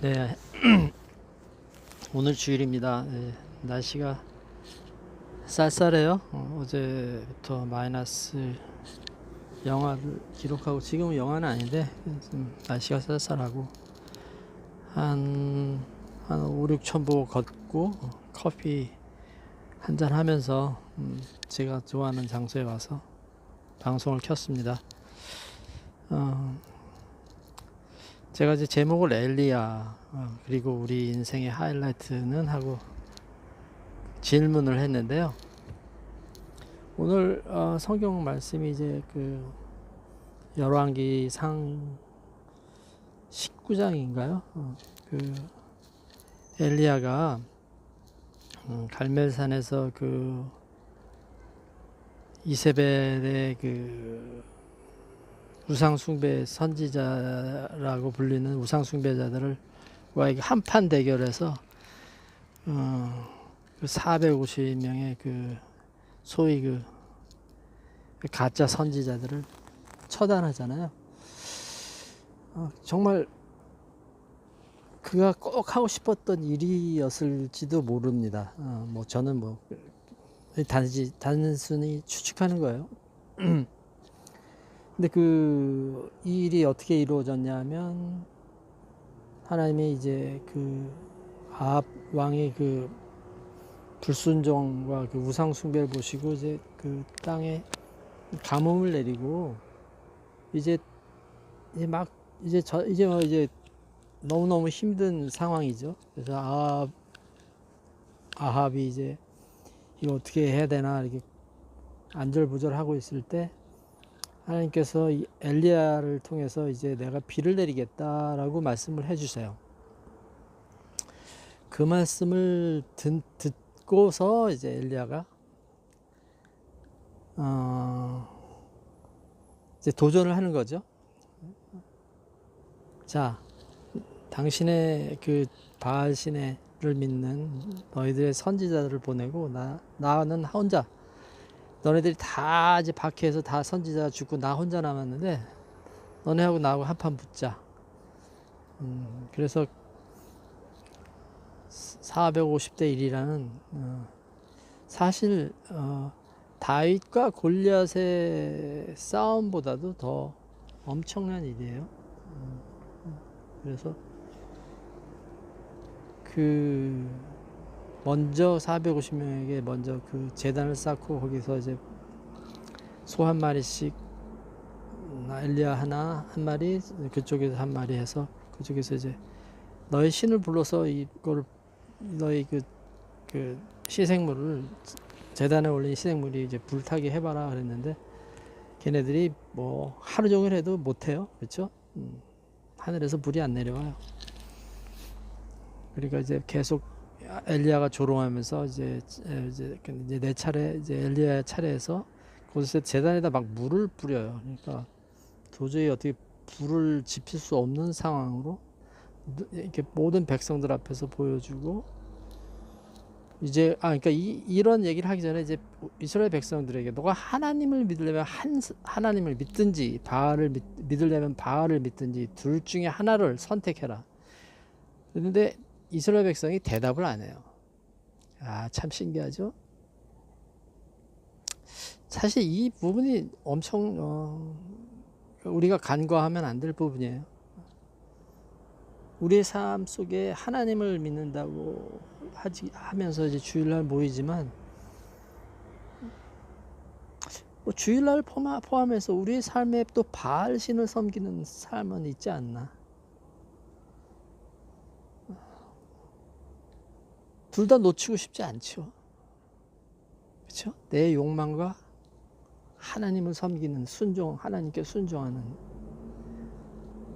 네, 오늘 주일입니다. 네, 날씨가 쌀쌀해요. 어, 제부터 마이너스 영하를 기록하고 지금은 영하는 아닌데 좀 날씨가 쌀쌀하고 한, 한 5, 6천 보 걷고 커피 한 잔 하면서 음, 제가 좋아하는 장소에 와서 방송을 켰습니다. 어, 제가 이제 제목을 엘리야 어, 그리고 우리 인생의 하이라이트는 하고 질문을 했는데요. 오늘 어, 성경 말씀이 이제 그 열왕기 상 19장인가요? 어, 그 엘리야가 음, 갈멜산에서 그 이세벨의 그 우상 숭배 선지자라고 불리는 우상 숭배자들을 와에게 한판 대결해서 어, 그 450명의 그 소위 그 가짜 선지자들을 처단하잖아요. 어, 정말 그가 꼭 하고 싶었던 일이었을지도 모릅니다. 어, 뭐 저는 뭐 단지 단순히 추측하는 거예요. 근데 그 이 일이 어떻게 이루어졌냐면 하나님이 이제 그 아합 왕의 그 불순종과 그 우상 숭배를 보시고 이제 그 땅에 가뭄을 내리고 이제 이제 막 이제 저 이제 뭐 이제 너무 너무 힘든 상황이죠. 그래서 아합 아합이 이제 이거 어떻게 해야 되나 이렇게 안절부절하고 있을 때 하나님께서 이 엘리야를 통해서 이제 내가 비를 내리겠다라고 말씀을 해주세요. 그 말씀을 듣, 듣고서 이제 엘리야가 어, 이제 도전을 하는 거죠. 자, 당신의 그 바알 신을 믿는 너희들의 선지자들을 보내고 나 나는 혼자 너네들이 다 이제 박해해서 다 선지자 죽고 나 혼자 남았는데 너네하고 나하고 한판 붙자. 음, 그래서 450대 1이라는 어, 사실 어, 다윗과 골리앗의 싸움보다도 더 엄청난 일이에요. 음, 그래서 그 먼저 450명에게 먼저 그 재단을 쌓고 거기서 이제 소 한 마리씩 나 엘리야 하나 한 마리 그쪽에서 한 마리 해서 그쪽에서 이제 너의 신을 불러서 이걸 너의 그, 그 시생물을 재단에 올린 시생물이 이제 불타게 해봐라 그랬는데 걔네들이 뭐 하루 종일 해도 못해요. 그렇죠 음, 하늘에서 불이 안 내려와요. 그러니까 이제 계속 엘리야가 조롱하면서 이제 이제 이제 내 차례 이제 엘리야의 차례에서 그곳에 재단에다 막 물을 뿌려요. 그러니까 도저히 어떻게 불을 지필 수 없는 상황으로 이렇게 모든 백성들 앞에서 보여주고 이제 아 그러니까 이, 이런 얘기를 하기 전에 이제 이스라엘 백성들에게 너가 하나님을 믿으려면 한 하나님을 믿든지 바알을 믿, 믿으려면 바알을 믿든지 둘 중에 하나를 선택해라. 그런데 이스라엘 백성이 대답을 안 해요. 아, 참 신기하죠? 사실 이 부분이 엄청, 어, 우리가 간과하면 안 될 부분이에요. 우리의 삶 속에 하나님을 믿는다고 하지, 하면서 이제 주일날 모이지만, 뭐 주일날 포함- 포함해서 우리의 삶에 또 바알신을 섬기는 삶은 있지 않나. 둘 다 놓치고 싶지 않죠. 그렇죠? 내 욕망과 하나님을 섬기는 순종, 하나님께 순종하는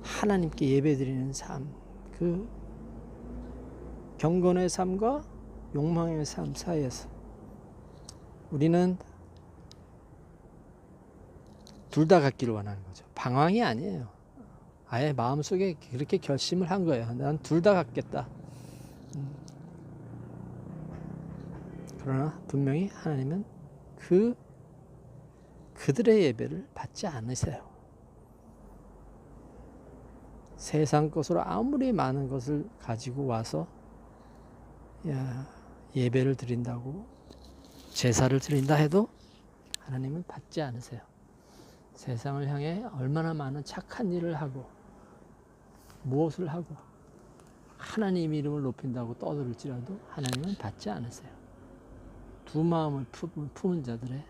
하나님께 예배드리는 삶, 그 경건의 삶과 욕망의 삶 사이에서 우리는 둘 다 갖기를 원하는 거죠. 방황이 아니에요. 아예 마음속에 그렇게 결심을 한 거예요. 난 둘 다 갖겠다. 그러나 분명히 하나님은 그 그들의 예배를 받지 않으세요. 세상 것으로 아무리 많은 것을 가지고 와서 야, 예배를 드린다고 제사를 드린다 해도 하나님은 받지 않으세요. 세상을 향해 얼마나 많은 착한 일을 하고 무엇을 하고 하나님 이름을 높인다고 떠들을지라도 하나님은 받지 않으세요. 두 마음을 품은, 자들의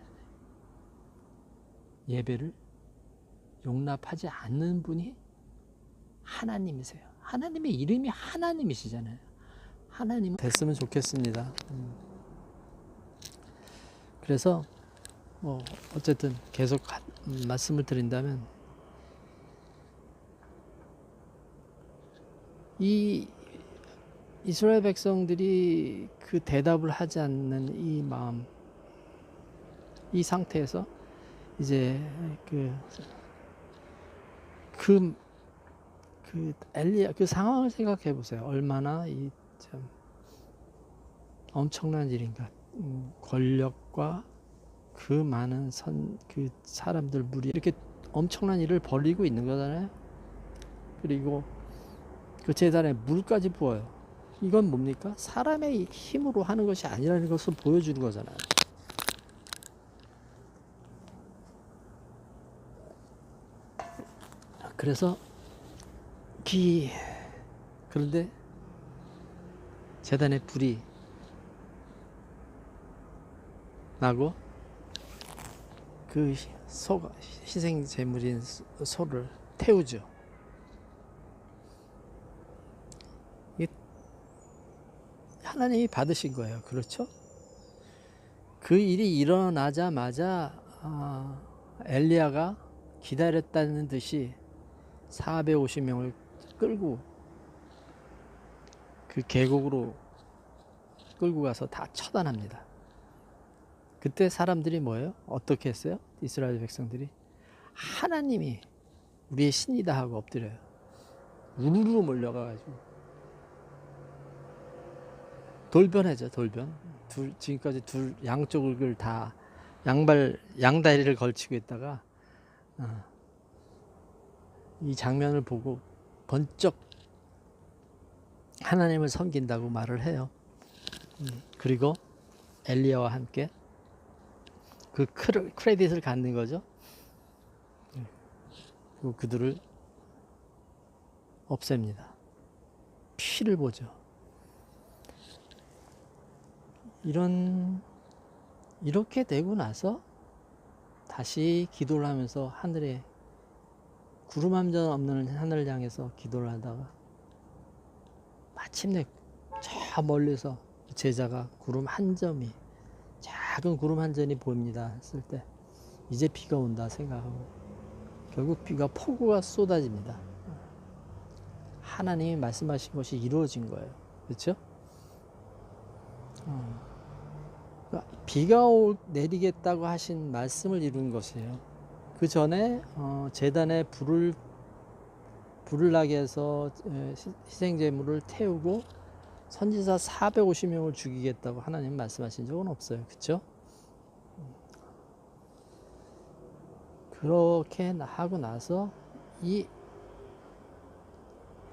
예배를 용납하지 않는 분이 하나님이세요. 하나님의 이름이 하나님이시잖아요. 하나님은 됐으면 좋겠습니다. 음. 그래서 뭐 어쨌든 계속 하- 음, 말씀을 드린다면 이 이스라엘 백성들이 그 대답을 하지 않는 이 마음, 이 상태에서 이제 그, 그, 그 엘리야, 그 상황을 생각해 보세요. 얼마나 이 참 엄청난 일인가. 음, 권력과 그 많은 선, 그 사람들 무리 이렇게 엄청난 일을 벌이고 있는 거잖아요. 그리고 그 재단에 물까지 부어요. 이건 뭡니까? 사람의 힘으로 하는 것이 아니라는 것을 보여주는 거잖아요. 그래서 기 그런데 재단에 불이 나고 그 소, 희생 제물인 소를 태우죠. 하나님이 받으신 거예요. 그렇죠? 그 일이 일어나자마자 아, 엘리야가 기다렸다는 듯이 450명을 끌고 그 계곡으로 끌고 가서 다 처단합니다. 그때 사람들이 뭐예요? 어떻게 했어요? 이스라엘 백성들이 하나님이 우리의 신이다 하고 엎드려요. 우르르 몰려가가지고 돌변하죠 돌변 둘 지금까지 둘 양쪽을 다 양발 양다리를 걸치고 있다가 어, 이 장면을 보고 번쩍 하나님을 섬긴다고 말을 해요. 음, 그리고 엘리야와 함께 그 크레- 크레딧을 갖는 거죠. 음, 그리고 그들을 없앱니다. 피를 보죠. 이런 이렇게 되고 나서 다시 기도를 하면서 하늘에 구름 한 점 없는 하늘을 향해서 기도를 하다가 마침내 저 멀리서 제자가 구름 한 점이 작은 구름 한 점이 보입니다 했을 때 이제 비가 온다 생각하고 결국 비가 폭우가 쏟아집니다. 하나님이 말씀하신 것이 이루어진 거예요. 그렇죠? 어. 그러니까 비가 올, 내리겠다고 하신 말씀을 이룬 것이에요. 그 전에 어, 재단에 불을 불을 나게 해서 에, 시- 희생 제물을 태우고 선지자 450명을 죽이겠다고 하나님 말씀하신 적은 없어요. 그렇죠? 그렇게 나- 하고 나서 이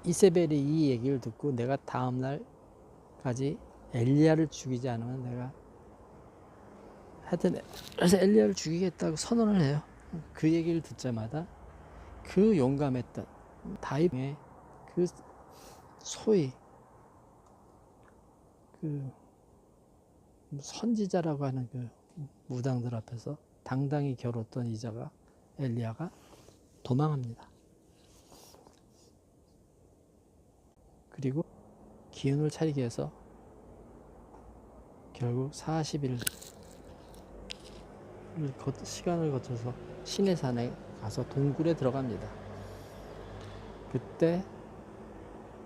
이세벨이 이 얘기를 듣고 내가 다음 날까지 엘리야를 죽이지 않으면 내가 하여튼 그래서 엘리야를 죽이겠다고 선언을 해요. 그 얘기를 듣자마자 그 용감했던 다윗의 그 소위 그 선지자라고 하는 그 무당들 앞에서 당당히 겨뤘던 이자가 엘리야가 도망합니다. 그리고 기운을 차리기 위해서 결국 40일 시간을 거쳐서 시내산에 가서 동굴에 들어갑니다. 그때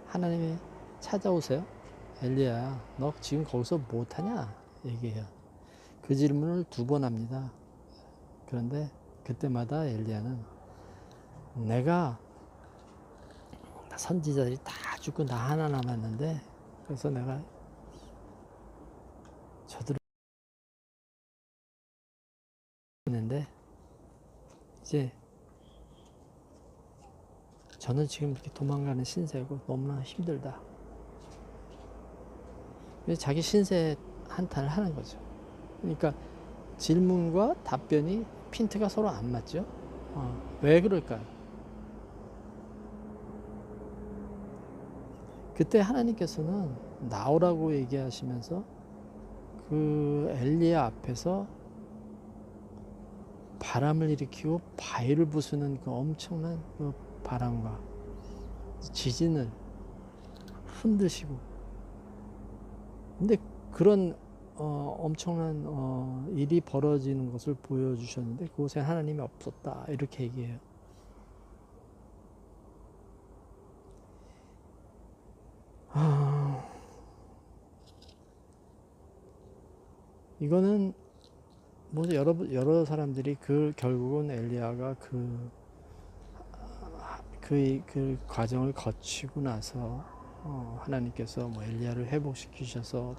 하나님이 찾아오세요. 엘리야, 너 지금 거기서 못하냐? 얘기해요. 그 질문을 두 번 합니다. 그런데 그때마다 엘리야는 내가 선지자들이 다 죽고 나 하나 남았는데 그래서 내가 저들 있는데 이제 저는 지금 이렇게 도망가는 신세고 너무나 힘들다. 그래서 자기 신세 한탄을 하는 거죠. 그러니까 질문과 답변이 핀트가 서로 안 맞죠. 어, 왜 그럴까요? 그때 하나님께서는 나오라고 얘기하시면서 그 엘리야 앞에서 바람을 일으키고 바위를 부수는 그 엄청난 그 바람과 지진을 흔드시고. 근데 그런 어, 엄청난 어, 일이 벌어지는 것을 보여주셨는데 그곳에 하나님이 없었다. 이렇게 얘기해요. 아, 이거는 뭐 여러 여러 사람들이 그 결국은 엘리야가 그 그, 그 과정을 거치고 나서 어, 하나님께서 뭐 엘리야를 회복시키셔서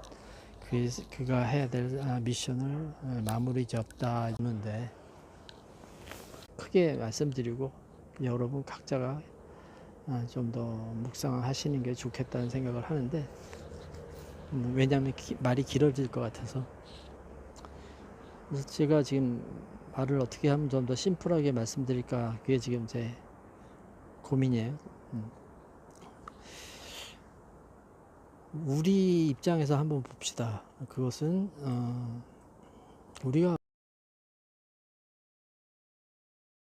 그, 그가 해야 될 아, 미션을 어, 마무리 지었다 했는데 크게 말씀드리고 여러분 각자가 아, 좀더 묵상하시는 게 좋겠다는 생각을 하는데 음, 왜냐하면 기- 말이 길어질 것 같아서 그래서 제가 지금 말을 어떻게 하면 좀 더 심플하게 말씀드릴까 그게 지금 제 고민이에요. 음. 우리 입장에서 한번 봅시다. 그것은 어, 우리가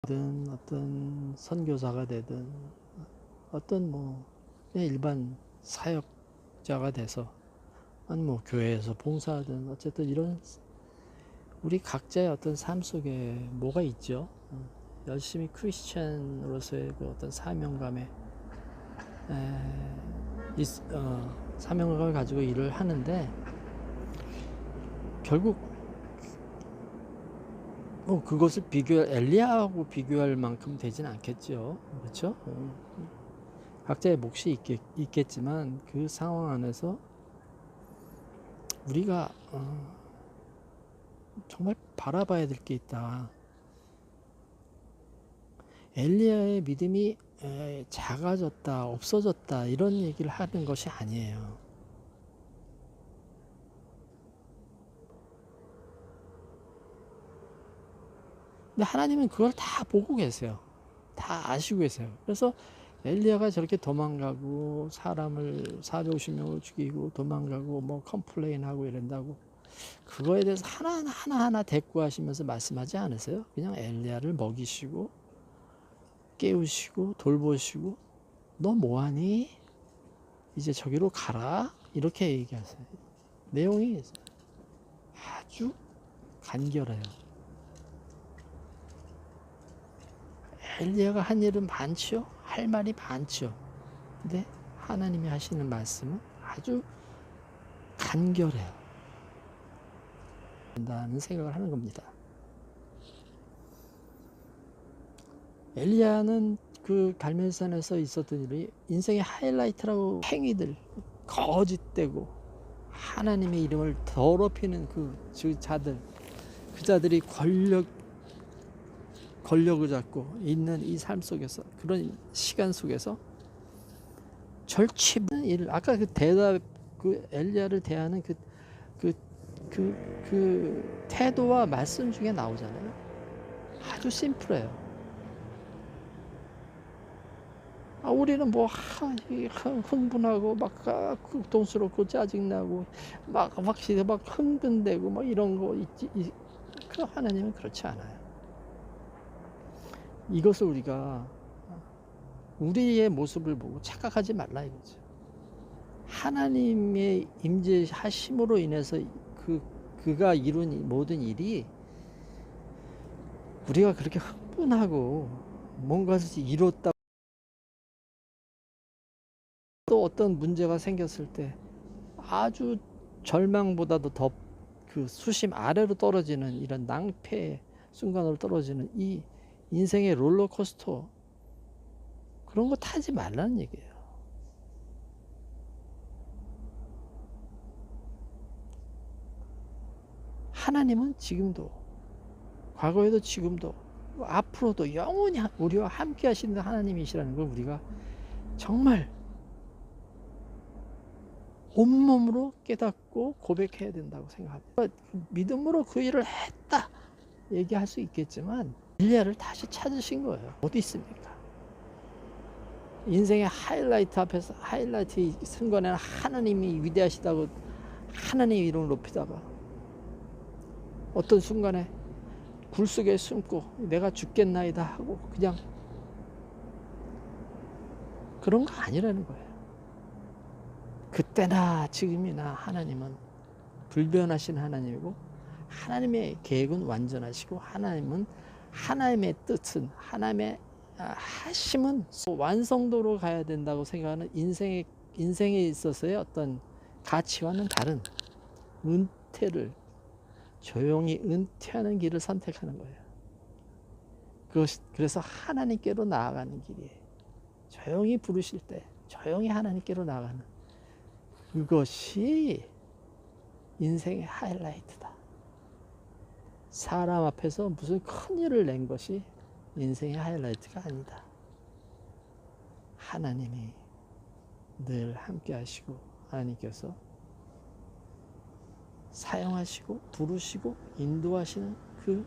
든 어떤 선교사가 되든 어떤 뭐 일반 사역자가 돼서 아니 뭐 교회에서 봉사하든 어쨌든 이런 우리 각자의 어떤 삶 속에 뭐가 있죠. 어, 열심히 크리스천으로서의 그 어떤 사명감에 에, 있- 어, 사명감을 가지고 일을 하는데 결국 뭐 그것을 비교 엘리야하고 비교할 만큼 되진 않겠죠. 그렇죠? 어, 각자의 몫이 있겠, 있겠지만 그 상황 안에서 우리가 어, 정말 바라봐야 될 게 있다. 엘리야의 믿음이 에, 작아졌다, 없어졌다 이런 얘기를 하는 것이 아니에요. 근데 하나님은 그걸 다 보고 계세요. 다 아시고 계세요. 그래서 엘리야가 저렇게 도망가고 사람을 450명을 죽이고 도망가고 뭐 컴플레인하고 이런다고 그거에 대해서 하나하나 하나하나 대꾸하시면서 말씀하지 않으세요? 그냥 엘리야를 먹이시고 깨우시고 돌보시고 너 뭐하니? 이제 저기로 가라 이렇게 얘기하세요. 내용이 아주 간결해요. 엘리야가 한 일은 많지요. 할 말이 많지요. 근데 하나님이 하시는 말씀은 아주 간결해요. 된다는 생각을 하는 겁니다. 엘리야는 그 갈멜산에서 있었던 일이 인생의 하이라이트라고 행위들 거짓되고 하나님의 이름을 더럽히는 그, 그 자들 그 자들이 권력 권력을 잡고 있는 이 삶 속에서 그런 시간 속에서 절치는 일 아까 그 대답 그 엘리야를 대하는 그 그 그, 그 태도와 말씀 중에 나오잖아요. 아주 심플해요. 아, 우리는 뭐 하, 흥분하고 막 아, 극동스럽고 짜증나고 막 확실히 막 흥분되고 막 이런 거 있지. 이, 그 하나님은 그렇지 않아요. 이것을 우리가 우리의 모습을 보고 착각하지 말라 이거죠. 하나님의 임재하심으로 인해서 그 그가 이룬 이 모든 일이 우리가 그렇게 흥분하고 뭔가를 이뤘다 또 어떤 문제가 생겼을 때 아주 절망보다도 더 그 수심 아래로 떨어지는 이런 낭패의 순간으로 떨어지는 이 인생의 롤러코스터 그런 거 타지 말라는 얘기예요. 하나님은 지금도 과거에도 지금도 앞으로도 영원히 하- 우리와 함께 하시는 하나님이시라는 걸 우리가 정말 온몸으로 깨닫고 고백해야 된다고 생각합니다. 믿음으로 그 일을 했다 얘기할 수 있겠지만 일리야를 다시 찾으신 거예요. 어디 있습니까? 인생의 하이라이트 앞에서 하이라이트 승관에는 하나님이 위대하시다고 하나님 이름을 높이다가 어떤 순간에 굴 속에 숨고 내가 죽겠나이다 하고 그냥 그런 거 아니라는 거예요. 그때나 지금이나 하나님은 불변하신 하나님이고 하나님의 계획은 완전하시고 하나님은 하나님의 뜻은 하나님의 아, 하심은 완성도로 가야 된다고 생각하는 인생의 인생에 있어서의 어떤 가치와는 다른 은퇴를 조용히 은퇴하는 길을 선택하는 거예요. 그것이 그래서 하나님께로 나아가는 길이에요. 조용히 부르실 때 조용히 하나님께로 나가는 그것이 인생의 하이라이트다. 사람 앞에서 무슨 큰 일을 낸 것이 인생의 하이라이트가 아니다. 하나님이 늘 함께 하시고 하나님께서 사용하시고 부르시고 인도하시는 그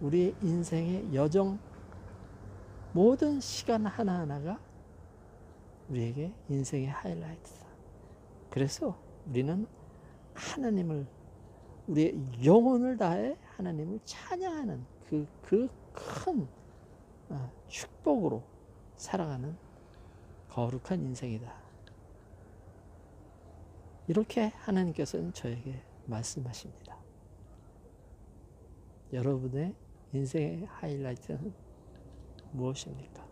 우리의 인생의 여정 모든 시간 하나하나가 우리에게 인생의 하이라이트다. 그래서 우리는 하나님을 우리의 영혼을 다해 하나님을 찬양하는 그 그큰 어, 축복으로 살아가는 거룩한 인생이다. 이렇게 하나님께서는 저에게 말씀하십니다. 여러분의 인생의 하이라이트는 무엇입니까?